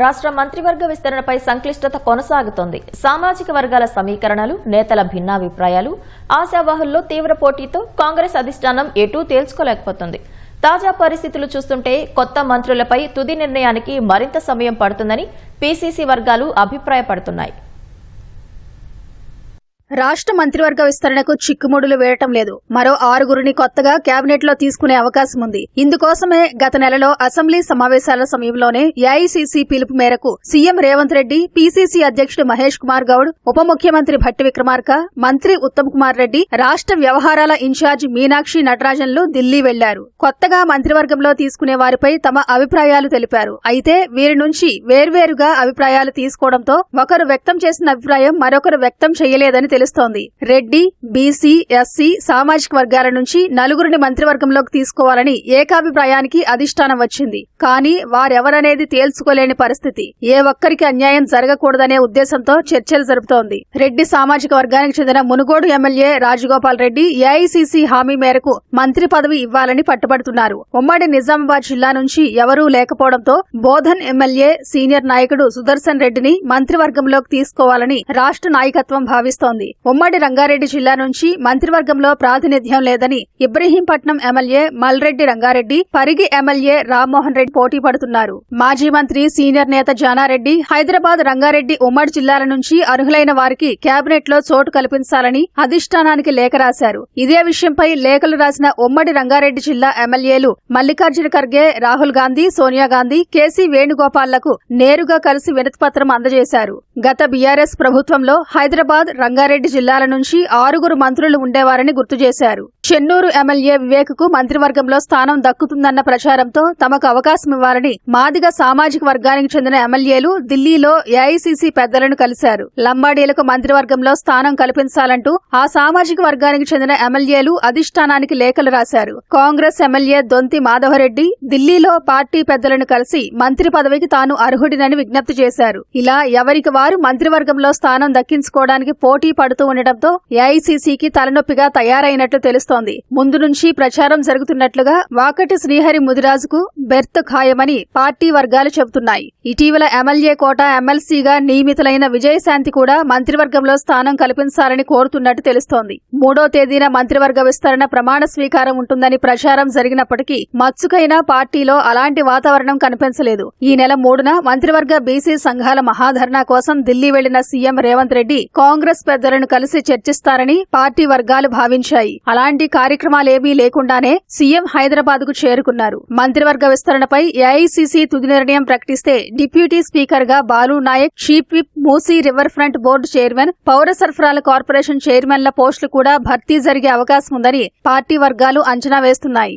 రాష్ట్ర మంత్రివర్గ విస్తరణపై సంక్లిష్టత కొనసాగుతోంది. సామాజిక వర్గాల సమీకరణలు నేతల భిన్నాభిప్రాయాలు ఆశావాహుల్లో తీవ్ర పోటీతో కాంగ్రెస్ అధిష్టానం ఎటూ తేల్చుకోలేకపోతుంది. తాజా పరిస్థితులు చూస్తుంటే కొత్త మంత్రులపై తుది నిర్ణయానికి మరింత సమయం పడుతుందని పీసీసీ వర్గాలు అభిప్రాయపడుతున్నాయి. రాష్ట్ర మంత్రివర్గ విస్తరణకు చిక్కుముడులు వేయటం లేదు. మరో ఆరుగురిని కొత్తగా కేబినెట్లో తీసుకునే అవకాశం ఉంది. ఇందుకోసమే గత నెలలో అసెంబ్లీ సమావేశాల సమయంలోనే ఏఐసీసీ పిలుపు మేరకు సీఎం రేవంత్ రెడ్డి పీసీసీ అధ్యక్షుడు మహేష్ కుమార్ గౌడ్ ఉప ముఖ్యమంత్రి భట్టి విక్రమార్క మంత్రి ఉత్తమ్ కుమార్ రెడ్డి రాష్ట్ర వ్యవహారాల ఇన్ఛార్జి మీనాక్షి నటరాజన్లు ఢిల్లీ వెళ్ళారు. కొత్తగా మంత్రివర్గంలో తీసుకునే వారిపై తమ అభిప్రాయాలు తెలిపారు. అయితే వీరి నుంచి వేర్వేరుగా అభిప్రాయాలు తీసుకోవడంతో ఒకరు వ్యక్తం చేసిన అభిప్రాయం మరొకరు వ్యక్తం చేయలేదని తెలుస్తోంది. రెడ్డి బీసీ ఎస్సీ సామాజిక వర్గాల నుంచి నలుగురిని మంత్రివర్గంలోకి తీసుకోవాలని ఏకాభిప్రాయానికి అధిష్టానం వచ్చింది. కానీ వారెవరనేది తేల్చుకోలేని పరిస్థితి. ఏ ఒక్కరికి అన్యాయం జరగకూడదనే ఉద్దేశంతో చర్చలు జరుపుతోంది. రెడ్డి సామాజిక వర్గానికి చెందిన మునుగోడు ఎమ్మెల్యే రాజగోపాల్ రెడ్డి ఏఐసీసీ హామీ మేరకు మంత్రి పదవి ఇవ్వాలని పట్టుబడుతున్నారు. ఉమ్మడి నిజామాబాద్ జిల్లా నుంచి ఎవరూ లేకపోవడంతో బోధన్ ఎమ్మెల్యే సీనియర్ నాయకుడు సుదర్శన్ రెడ్డిని మంత్రివర్గంలోకి తీసుకోవాలని రాష్ట్ర నాయకత్వం భావిస్తోంది. ఉమ్మడి రంగారెడ్డి జిల్లా నుంచి మంత్రివర్గంలో ప్రాతినిధ్యం లేదని ఇబ్రహీంపట్నం ఎమ్మెల్యే మల్రెడ్డి రంగారెడ్డి పరిగి ఎమ్మెల్యే రామ్మోహన్ రెడ్డి పోటీ పడుతున్నారు. మాజీ మంత్రి సీనియర్ నేత జానారెడ్డి హైదరాబాద్ రంగారెడ్డి ఉమ్మడి జిల్లాల నుంచి అర్హులైన వారికి కేబినెట్లో చోటు కల్పించాలని అధిష్టానానికి లేఖ రాశారు. ఇదే విషయంపై లేఖలు రాసిన ఉమ్మడి రంగారెడ్డి జిల్లా ఎమ్మెల్యేలు మల్లికార్జున ఖర్గే రాహుల్ గాంధీ సోనియా గాంధీ కేసీ వేణుగోపాల్లకు నేరుగా కలిసి వినతిపత్రం అందజేశారు. గత బీఆర్ఎస్ ప్రభుత్వంలో హైదరాబాద్ రంగారెడ్డి జిల్లాల నుంచి ఆరుగురు మంత్రులు ఉండేవారని గుర్తు చేశారు. చెన్నూరు ఎమ్మెల్యే వివేక్కు మంత్రివర్గంలో స్థానం దక్కుతుందన్న ప్రచారంతో తమకు అవకాశం ఇవ్వాలని మాదిగ సామాజిక వర్గానికి చెందిన ఎమ్మెల్యేలు ఢిల్లీలో ఏఐసీసీ పెద్దలను కలిశారు. లంబాడీలకు మంత్రివర్గంలో స్థానం కల్పించాలంటూ ఆ సామాజిక వర్గానికి చెందిన ఎమ్మెల్యేలు అధిష్టానానికి లేఖలు రాశారు. కాంగ్రెస్ ఎమ్మెల్యే దొంతి మాధవరెడ్డి ఢిల్లీలో పార్టీ పెద్దలను కలిసి మంత్రి పదవికి తాను అర్హుడినని విజ్ఞప్తి చేశారు. ఇలా ఎవరికి వారు మంత్రివర్గంలో స్థానం దక్కించుకోవడానికి పోటీ పడుతూ ఉండటంతో ఏఐసీసీకి తలనొప్పిగా తయారైనట్లు తెలుస్తోంది. ముందు నుంచి ప్రచారం జరుగుతున్నట్లుగా వాకటి శ్రీహరి ముదిరాజుకు బెర్త్ ఖాయమని పార్టీ వర్గాలు చెబుతున్నాయి. ఇటీవల ఎమ్మెల్యే కోట ఎమ్మెల్సీగా నియమితులైన విజయశాంతి కూడా మంత్రివర్గంలో స్థానం కల్పించాలని కోరుతున్నట్టు తెలుస్తోంది. మూడో తేదీన మంత్రివర్గ విస్తరణ ప్రమాణ స్వీకారం ఉంటుందని ప్రచారం జరిగినప్పటికీ మత్సుకైనా పార్టీలో అలాంటి వాతావరణం కనిపించలేదు. ఈ నెల మూడున మంత్రివర్గ బీసీ సంఘాల మహాధర్నా కోసం ఢిల్లీ వెళ్ళిన సీఎం రేవంత్ రెడ్డి కాంగ్రెస్ పెద్దలను కలిసి చర్చిస్తారని పార్టీ వర్గాలు భావించాయి. అలాంటి కార్యక్రమాలేమీ లేకుండానే సీఎం హైదరాబాద్కు చేరుకున్నారు. మంత్రివర్గ విస్తరణపై ఏఐసీసీ తుది నిర్ణయం ప్రకటిస్తే డిప్యూటీ స్పీకర్గా Balu Naik chief whip Musi river front board chairman పౌర సరఫరాల కార్పొరేషన్ చైర్మన్ల పోస్టులు కూడా భర్తీ జరిగే అవకాశం ఉందని పార్టీ వర్గాలు అంచనా వేస్తున్నాయి.